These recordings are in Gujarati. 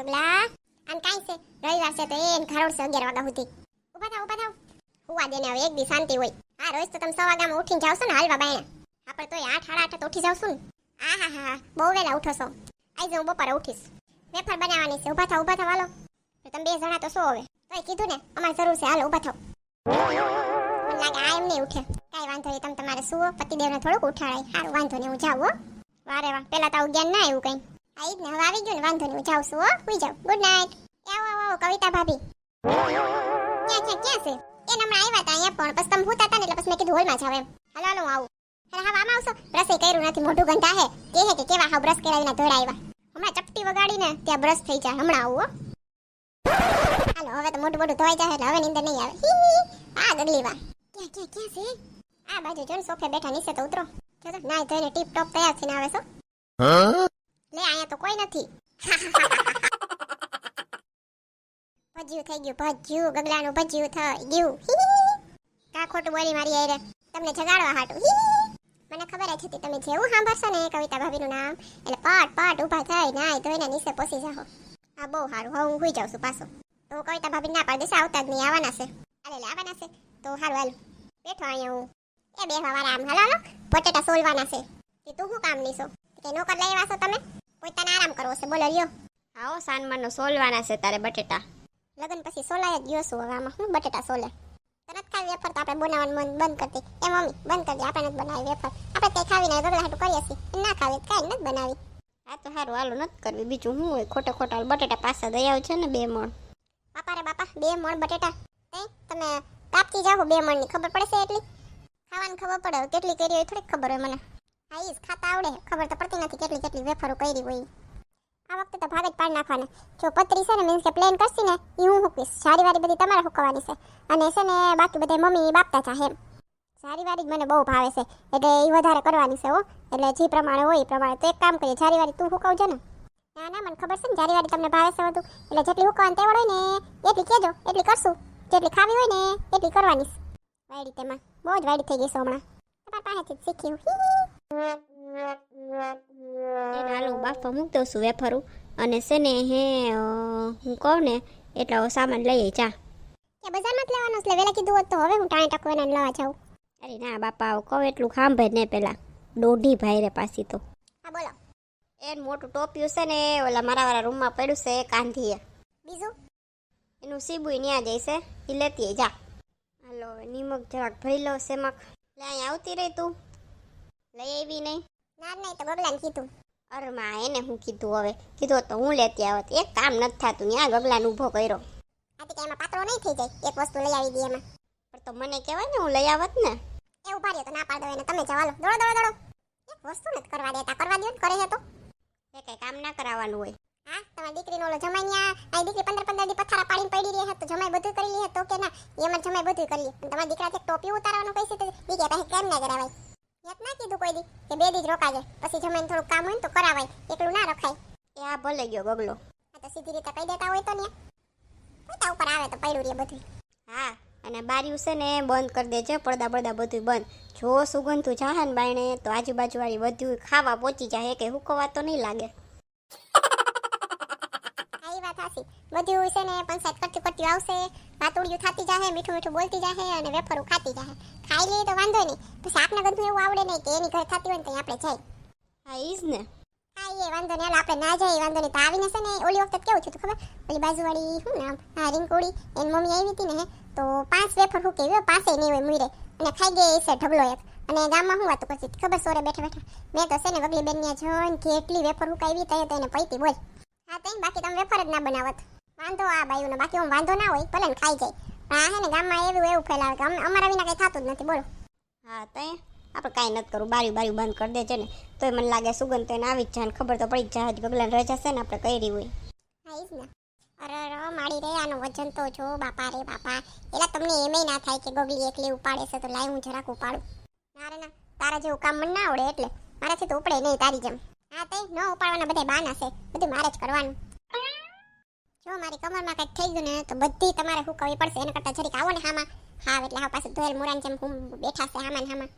ગગલા આમ કાઈ છે? રવિવાર છે તો એન ખરોડ છે 11 વાગ્યા સુધી. ઊભા થાવ ઊભા થાવ. હુવા દેને હવે એક દી શાંતિ હોય. હા, રોજ તો તમે સવા વાગ્યામાં ઉઠીને જાવ છો ને હાલવા બાયણા. આપણે તોય આઠ સાડા આઠે તો ઉઠી જાવ છું ને. આ, હા હા બહુ વેલા ઉઠો છો. આજે હું બપોરે ઉઠીશ. વેફર બનાવવાની છે. ઊભા થાવ ઊભા થાવ, હાલો. તમે બે જણા તો શું હવે. તોય કીધું ને, અમારે જરૂર છે. હાલો, ઊભા થાવ. મને લાગે આ એમ નહીં ઉઠે. કાંઈ વાંધો નહીં, તમે તમારે સુવો. પતિદેવને થોડુંક ઉઠાડાય. સારું વાંધો નહીં, હું જાઉં વારે વાહ પહેલાં તો આવું જ્ઞાન ના આવ્યું કંઈ. આ હવે આવી ગયું વાંધો નહીં, હું છું, હો. સુઈ જાઉં. ગુડ નાઇટ આવો આવો આવો, કવિતા ભાભી. ક્યાં ક્યાં ક્યાં છે? એ હમણાં આવ્યા હતા અહીંયા પણ. પછી તમે હોતા હતા ને, એટલે પછી મેં કીધું હોલમાં જાવ એમ. હાલો હાલો, હું આવું. હા, આમાં આવશો? બ્રશ કર્યું નથી, મોઢું ગંધા હે કે હે કે કેવા હા બ્રશ કરાવીને ધોળા આવ્યા. હમણાં ચપટી વગાડીને ત્યાં બ્રશ થઈ જાય. હમણાં આવું, હો. હાલો, હવે તો મોટું મોટું ધોવાઈ જાય એટલે હવે નીંદર નહીં આવે. આ ગગલી વા ક્યાં ક્યાં ક્યાં છે આ બાજુ જો સોફે બેઠા, નીચે તો ઉતરો. જો તો નાઈ ધોઈને ટીપ ટોપ તૈયાર થઈને આવે છો અહીંયા તો કોઈ નથી. ભજ્યું થઈ ગયું ભજ્યું ગગલાનું ભજ્યું થઈ ગયું. હી, હી, હી. કા ખોટું બોલી મારી આયરે તમને જગાડવા હાટું. હી, હી, હી. મને ખબર જ હતી તમે જેવું સાંભળશો ને કવિતા ભાભીનું નામ એટલે પાટ પાટ ઊભા થઈ નાય તો એના નીચે પોસી જાઓ આ બહુ સારું હવે હું સુઈ જાઉં છું પાછો. તો કવિતા ભાભી ના પાડી દેશે આવતા જ નહીં આવવાના છે. અરે આવવાના છે. તો સારું હાલ. બેઠો અહીંયા હું. એ બેહવા વાળા આમ હાલો હાલો પોટેટા સોલવાના છે. કે તું શું કામ નીસો કે નોકર લઈ આવ્યા છો તમે? પોતાને આરામ કરવો છે બોલો લ્યો. આવો સાનમાનો સોલવાના છે તારે બટેટા. લગન પછી સોલાય જ ગયો છું હવે આમાં હું બટેટા સોલે? જ ખાવી વેફર તો આપણે બનાવવાનું મન બંધ કરતી એ મમ્મી બંધ કરી આપણે નથી બનાવી વેફર. આપણે કઈ ખાવીને ગગડા હાટું કરીએ છીએ. ના ખાવી કાંઈ નથી બનાવી. આ તો સારું હાલો નથી કરવી. બીજું શું હોય? ખોટે ખોટા બટેટા પાછા દઈ આવ છે ને બે મણ. બાપા રે બાપા બે મણ બટેટા. તમે કાપતી જાઓ બે મણની ખબર પડશે એટલી? ખાવાની ખબર પડે કેટલી કરી હોય થોડીક ખબર હોય મને. ઈ ખાતા આવડે. ખબર તો પડતી નથી કેટલી કેટલી વેફરો કરી હોય. આ વખતે તો ભાગ જ પાડી નાખવાના. જો પતરી છે ને મીન્સ કે પ્લેન કરશી ને એ હું હુકવીશ. સારી વારી બધી તમારે હુકવાની છે. અને છે ને, બાકી બધા મમ્મી બાપતા છે એમ. સારી વારી જ મને બહુ ભાવે છે. એટલે એ વધારે કરવાની છે હો. એટલે જે પ્રમાણે હોય એ પ્રમાણે. તો એક કામ કરીએ સારી વારી તું હુકવજે ને. ના ના, મને ખબર છે ને જારી વારી તમને ભાવે છે બધું. એટલે જેટલી હુકવાની તેવડ હોય ને, એટલી કહેજો એટલી કરશું. જેટલી ખાવી હોય ને, એટલી કરવાની વાયડી તેમાં. બહુ જ વાયડી થઈ ગઈ છે હમણાં. તમારા પાસેથી શીખ્યું એને હું બાફા મૂક દઉં છું વેફરું અને છે ને હે હું કહું ને એટલો સામાન લઈએ ચા કે બજારમાં જ લેવાનો એટલે વહેલા કીધું હોત તો હવે હું ટાણે ટકો એને લેવા જાઉં. અરે ના બાપા આવું કહું એટલું સાંભળ ને પેલા. દોઢી ભાઈ રે પાછી તો. હા બોલો. એ મોટું ટોપિયું છે ને ઓલા મારા વાળા રૂમમાં પડ્યું છે કાંધીએ બીજું? એનું સીબુય ન્યા જઈશે એ લેતી જા. હાલો નિમક જરાક ભરી લો સેમક. લે અહીં આવતી રહી તું. લઈ આવી નહીં ના નહીં તો ગગલાને કીધું. અરે માં એને હું કીધું હવે? કીધું તો હું લેતી આવત. એક કામ નથી થતું ત્યાં ગગલાને ઊભો કર્યો. આ કે એમાં પાત્રો નહીં થઈ જાય. એક વસ્તુ લઈ આવી દે એમાં. પણ તો મને કહેવાય ને હું લઈ આવત ને. એ ઊભા રહ્યો તો ના પાડ દો એને. તમે જવાલો દોડો દોડો દોડો. એક વસ્તુ નથી કરવા દેતા. કરવા દો ને કરે છે તો. એ કઈ કામ ના કરાવવાનું હોય. હા તમારી દીકરીનો ઓલો જમાઈ ન્યા આ દીકરી પંદર પંદર દી પથારા પાડીને પડી રહી હતી જમાઈ બધું કરી લે. તો કે ના એમાં જમાઈ બધું કરી લે. તમારા દીકરા એક ટોપી ઉતારવાનું કહે છે તો દીકરા પાસે કેમ ના કરાવાય? યાદ ના કીધું કોઈ દી કે બે દી જ રોકાજે. પછી જમાઈને થોડું કામ હોય ને તો કરાવાય. એકલું ના રખાય. એ આ ભલે ગયો ગગલો આ તો સીધી રીતે કહી દેતા હોય તો ને. પોતા ઉપર આવે તો પડ્યું રે બધું હા અને બારીયું છે ને બંધ કરી દેજે પડદા પડદા બધું બંધ. જો સુગંધું જાહે ને બાયણે તો આજુબાજુ વાળી બધું ખાવા પહોંચી જાય કે હુકવા તો નહીં લાગે. બધું છે ને પંચાયત કરતી કરતી આવશે વાતુડિયું થતી જાહે મીઠું મીઠું બોલતી જાહે અને વેફરું ખાતી જાહે. ખાઈ લઈએ તો વાંધો નહીં. પછી આપને બધું એવું આવડે નહીં કે એની ઘર થતી હોય ને તો આપણે જાય હા ઈ જ ને. હા એ વાંધો નહીં. આપણે ના જઈએ વાંધો નહીં. તો આવીને છે ને ઓલી વખત કેવું થયું ખબર? ઓલી બાજુવાળી શું નામ? હા રિંકુડી એની મમ્મી આવી હતી ને તો પાંચ વેફર હું કેવી પાસે નહીં હોય મુરે અને ખાઈ ગઈ છે ઢગલો એક. અને ગામમાં હું વાતો કરતી હતી ખબર? સોરે બેઠા બેઠા. મેં તો છે ને વગલી બેન ત્યાં જોઈને કેટલી વેફર હું કાવી તો એને પૈતી બોલ. હા તઈ બાકી તમે વેફર જ ના બનાવત. વાંધો આ બાયુનો બાકી હું વાંધો ના હોય ભલે ને ખાઈ જાય. પણ આ હે ને ગામમાં એવું એવું ફેલાવે કે અમ- અમારા વિના કઈ થતું જ નથી બોલો. હા તો આપણે કાંઈ નથી કરવું બારી બારી બંધ કરી દેજે ને. તોય મને લાગે સુગંધ તો એને આવી જ જાય ખબર તો પડી જ જાય ગગલાને રજા છે ને આપણે કરી હોય. હા જ ને. અરે અરે મારી રે આનું વજન તો જો બાપા રે બાપા. એલા તમને એમેય ના થાય કે ગગલી એકલી ઉપાડે છે તો લાય હું જરાક ઉપાડું. ના રે ના તારા જેવું કામ મને ના આવડે એટલે. મારાથી તો ઉપડે નહીં તારી જેમ. હા તે ન ઉપાડવાના બધા બાના છે. બધું મારે જ કરવાનું. જો મારી કમરમાં કંઈક થઈ ગયું ને, તો બધી તમારે હુકવવી પડશે. એના કરતાં જરીક આવો ને હામાં. હા, એટલે હા પાછું ધોયેલ મુરાન જેમ હું બેઠા છે હામાં હામાં.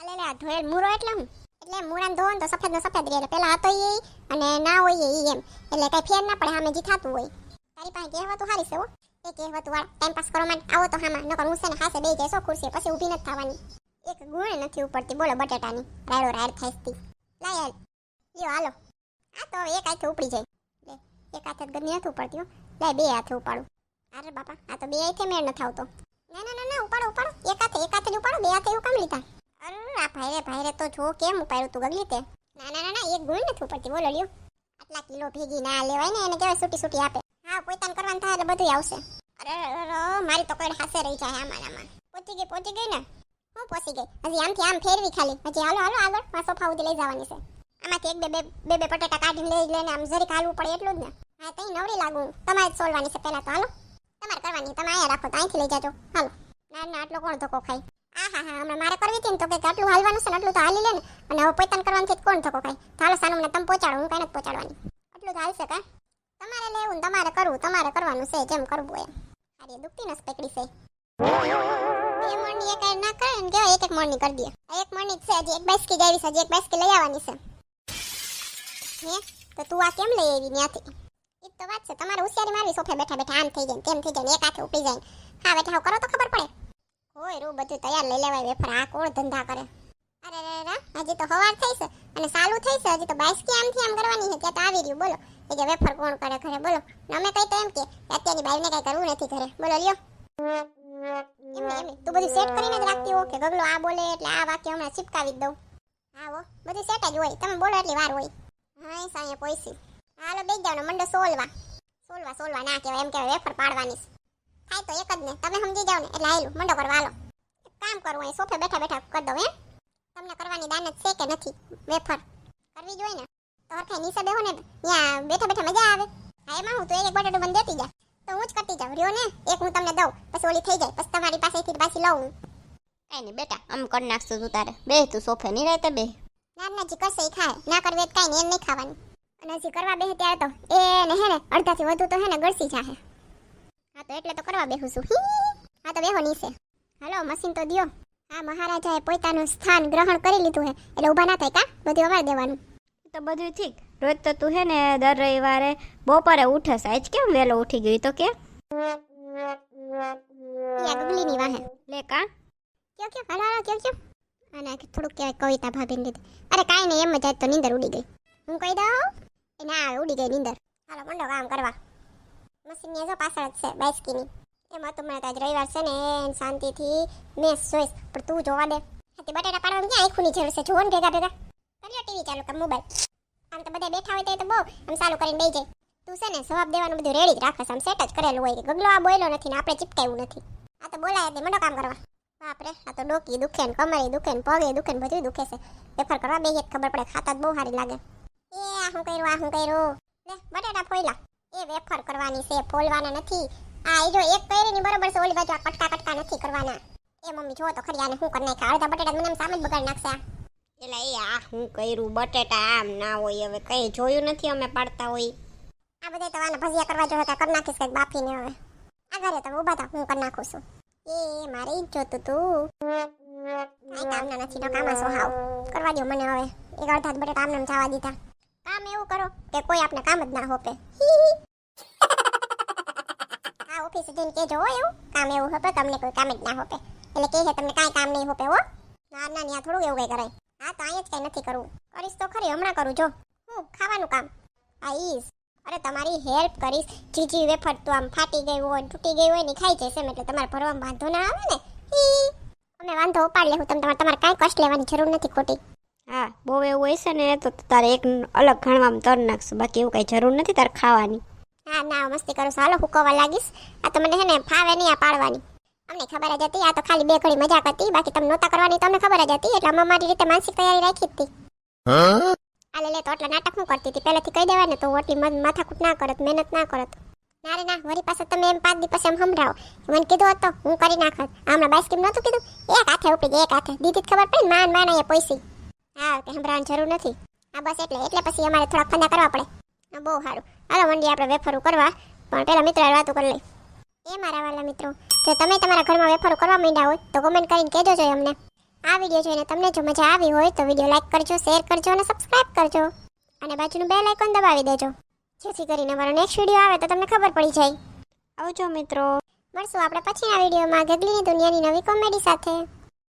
અલે લે આ ધોયેલ મુરો એટલે હું? એટલે મૂરાન ધોવો તો સફેદ નો સફેદ રહે, એટલે હતો એ અને ના હોય એ એમ. એટલે કઈ ફેર ના પડે, હામે જી થતું હોય. તારી પાસે કહેવતું હારી છે હો. એ કહેવતું વાળ ટાઈમ પાસ કરવા માટે આવો તો હામાં. નકર હું છે ને હાસે બે જઈશ ખુરશી, પછી ઊભી નથી થવાની. એક ગુણ નથી ઉપડતી, બોલો બટેટાની. રાયડો રાયડ થાય લાય યો હાલો. આ તો એક હાથે ઉપડી જાય. એક હાથે ગદી નથી ઉપાડતી લે, બે હાથે ઉપાડું. અરે બાપા, આ તો બે હાથે મેળ નથી આવતો ના ના ના ના, ઉપાડો ઉપાડો. એક હાથે એક હાથે ઉપાડો, બે હાથે એવું કામ લીધા અરે, આ ભાઈરે ભાઈરે તો જો કેમ ઉપાડ્યું તું ગગલી તે? ના ના ના એક ગુણ નથી ઉપાડતી, બોલો, લ્યો. આટલા કિલો ભેગી ના લેવાય ને, એને કેવાય સૂટી સૂટી આપે. હા, પોતાન કરવાનું થાય એટલે બધું આવશે. અરે મારી તો કોઈ હાસે રહી જાય આમાં આમાં. પહોંચી ગઈ પહોંચી ગઈ ને? હું પહોંચી ગઈ? હજી આમથી આમ ફેરવી ખાલી. હજી હાલો હાલો, આગળ સોફા સુધી લઈ જવાની છે. આમાંથી એક બે બે બે બે કાઢીને લઈ લઈને આમ જરીક હાલવું પડે એટલું જ ને. હા, તઈ નવરી લાગુ. તમારે સોલવાની છે પહેલા તો. હાલો. તમારે કરવાની. તમે અહીંયા રાખો તો લઈ જાજો. હાલો. ના આટલો કોણ ધક્કો ખાય? આ, હા હા, હમણાં મારે કરવી હતી ને તો કે આટલું હાલવાનું છે ને આટલું તો હાલી લે ને. અને હવે પોતાને કરવાનું છે કોણ ધક્કો ખાય? તો હાલો, સાનું તમે પહોંચાડો, હું કઈ નથી પહોંચાડવાની. આટલું તો હાલશે કા તમારે લેવું તમારે કરવું, તમારે કરવાનું છે, જેમ કરવું એમ. અરે દુખતી નસ પકડી છે. એક મણની કરી દે. એક મણની છે, હજી એક બાસ્કી જાવી છે, હજી એક બાસ્કી લઈ આવવાની છે. હે? તો તું આ કેમ લઈ આવી ત્યાંથી એ તો વાત છે, તમારે હોશિયારી મારવી સોફે બેઠા બેઠા આમ થઈ જાય તેમ થઈ જાય એક હાથે ઉપડી જાય. હા બેઠા કરો તો ખબર પડે. હોય રૂ, બધું તૈયાર લઈ લેવાય વેફર. આ કોણ ધંધા કરે? અરે રે રે હજી તો હવાર થઈ છે અને સાલું થઈ છે, હજી તો બાસ્કી આમથી આમ કરવાની છે, ત્યાં તો આવી રહ્યું, બોલો. એ કે વેફર કોણ કરે ઘરે, બોલો. અમે કઈ તો એમ કે અત્યારની બાઈને કઈ કરવું નથી ઘરે. બોલો, લ્યો. એમ એમ, તું બધું સેટ કરીને જ રાખતી હો કે ગગલો આ બોલે એટલે આ વાક્ય હમણાં ચિપકાવી દઉં. હો બધું સેટ જ હોય. તમે બોલો, એટલી વાર હોય. હા સાંજે પોઈસી. હાલો બે જાવ મંડો સોલવા. સોલવા સોલવા, ના કહેવાય, એમ કહેવાય, વેફર પાડવાની. થાય તો એક જ ને, તમે સમજી જાવ ને એટલે આવેલું મંડો કરવા હાલો કામ કરવું એ સોફે બેઠા બેઠા કરી દઉં એમ તમને કરવાની દાન છે કે નથી? વેફર કરવી જોઈએ ને? તો હરખાઈ નીચે બેહો ને, ત્યાં બેઠા બેઠા મજા આવે. હા, એમાં હું તો એક એક બટાટું બંધ દેતી તો હું જ કરતી જાઉં. રહ્યો ને? એક હું તમને દઉં, પછી ઓલી થઈ જાય. પછી તમારી પાસેથી પાછી લઉં કાંઈ નહીં, બેટા, આમ કરી નાખશું તું બે તું સોફે નહીં રહેતા બે ના ના જી કરશે ખાય. ના કરવે તો કાંઈ એમ નહીં ખાવાનું. અને હજી કરવા બેહે ત્યારે તો એ ને હે ને અડધાથી વધુ તો હે ને ગળસી જાહે. હા તો એટલે તો કરવા બેહું છું. હા તો બેહો નીસે હાલો મશીન તો દિયો. હા મહારાજાએ પોતાનું સ્થાન ગ્રહણ કરી લીધું હે. એટલે ઊભા ના થાય કા? બધું અમારે દેવાનું. તો બધું ઠીક. રોજ તો તું હે ને દર રવિવારે બપોરે ઉઠસ આજ કેમ વહેલો ઉઠી ગઈ તો કે. ઈ આ વાહે. લે કા. કયો કયો? હાલો હાલો કયો કયો? અને થોડુંક કહેવાય કવિતા ભાભીને લીધે અરે કાંઈ નહીં, એમ જ તો નીંદર ઉડી ગઈ. હું કહી દઉં? એ ના ઉડી ગઈ નીંદર. હાલો, મંડો, કામ કરવા. મશીનની જો પાછળ જ છે બાઇસ્કીની એમાં તો મને આજ રવિવાર છે ને શાંતિથી મેં જોઈશ. પણ તું જોવા દે. તે બટાટા પાડવામાં ક્યાં આખુની જરૂર છે? જોવો ને ભેગા ભેગા. કર્યો ટીવી ચાલુ કર મોબાઈલ આમ તો બધા બેઠા હોય તો બહુ આમ ચાલુ કરીને બેસી જાય. તું છે ને, જવાબ દેવાનું બધું રેડી જ રાખે આમ સેટ જ કરેલું હોય કે ગગલો આ બોલ્યો નથી ને આપણે ચીપકાયું નથી. આ તો બોલાય એટલે મંડો, કામ કરવા. બાપરે, આ તો ડોકી દુખે ને કમરે દુખે ને પગે દુખે ને બધું દુખે છે. વેફર કરવા બે તો ખબર પડે ખાતા જ બહુ સારી લાગે. એ આ હું કર્યું, આ હું કર્યું. લે, બટાટા ફોઈલા એ વેફર કરવાની છે, ફોલવાના નથી. આ જો એક પહેરીની બરોબર છે, ઓલી બાજુ આ કટકા કટકા નથી કરવાના. એ મમ્મી જો તો ખરી, આને હું કરી નાખ્યા? અડધા બટાટા મને સામે જ બગાડી નાખશે એટલે એ આ હું કર્યું, બટેટા આમ ના હોય, હવે કઈ જોયું નથી અમે પાડતા હોય. આ બધા તો આને ભજીયા કરવા જો હતા, કરી નાખીશ કંઈક બાફીને હવે. આ ઘરે તમે ઊભા તા હું કરી નાખું છું. એ, મારે જ જોતું તું. કાંઈ કામના નથી કામાં સો હાવ? કરવા દો મને હવે. એક અડધા જ બટેટા આમને આમ જવા દીધા. કામ એવું કરો કે કોઈ આપણે કામ જ ના હોપે. આ ઓફિસે જઈને કેજો હો એવું કામ એવું હોપે, તમને કોઈ કામ જ ના હોપે. એટલે કહે છે, તમને કાંઈ કામ નહીં હોપે, હો. ના ના ત્યાં થોડું એવું કઈ કરાય. હા, તો અહીંયા જ કઈ નથી કરવું. કરીશ તો ખરી, હમણાં કરું, જો. હું, ખાવાનું કામ. આઈશ અરે તમારી હેલ્પ કરીશ. જીજી વેફર તો આમ ફાટી ગઈ હોય તૂટી ગઈ હોય ને ખાઈ જશે એટલે તમારે ભરવામાં વાંધો ના આવે ને. અમે વાંધો ઉપાડ લેવું તમે તમારે તમારે કાંઈ કષ્ટ લેવાની જરૂર નથી ખોટી. હા બહુ એવું હોય છે ને તો તારે એક અલગ ઘણવામાં તર નાખશું બાકી એવું કઈ જરૂર નથી તારે ખાવાની. હા ના મસ્તી કરું ચાલો હાલો હુકવવા લાગીશ. આ તો મને છે ને ફાવે નહીં આ પાડવાની. અમને ખબર જ હતી આ તો ખાલી બે ઘડી મજાક હતી બાકી તમે નહોતા કરવાની તો અમને ખબર જ હતી એટલે અમે મારી રીતે માનસિક તૈયારી રાખી હતી. આ લે તો એટલે નાટક કરતી હતી. પહેલેથી કહી દેવાય ને તો ઓટલી માથાકૂટ ના કરત, મહેનત ના કરત. ના રે, ના વરી પાસે તમે એમ પાંચ દી પછી એમ સમજાવો મને કીધું હતો હું કરી નાખત. હમણાં બાઈસ નહોતું કીધું? એક હાથે ઉપડી એક હાથે. દીદી ખબર પડી માન માન અહીંયા પૈસી હા કે સંભળાવવાની જરૂર નથી. હા, બસ એટલે એટલે પછી અમારે થોડા ફંદા કરવા પડે. બહુ સારું. હાલો, મંડી, આપણે વેફરું કરવા. પણ પહેલાં મિત્ર વાતો કરી લઈ. એ મારા વાલા મિત્રો, જો તમે તમારા ઘરમાં વેફરું કરવા માંડ્યા હોય તો કમેન્ટ કરીને કહેજો જોઈએ અમને. આ વીડિયો જોઈને તમને જો મજા આવી હોય તો વીડિયો લાઈક કરજો શેર કરજો અને સબસ્ક્રાઇબ કરજો. અને બાજુનું બેલ આઇકોન દબાવી દેજો. જેથી કરીને મારો નેક્સ્ટ વીડિયો આવે તો તમને ખબર પડી જાય. આવજો મિત્રો. મળશું આપણે પછીના વિડીયોમાં ગગલીની દુનિયાની નવી કોમેડી સાથે.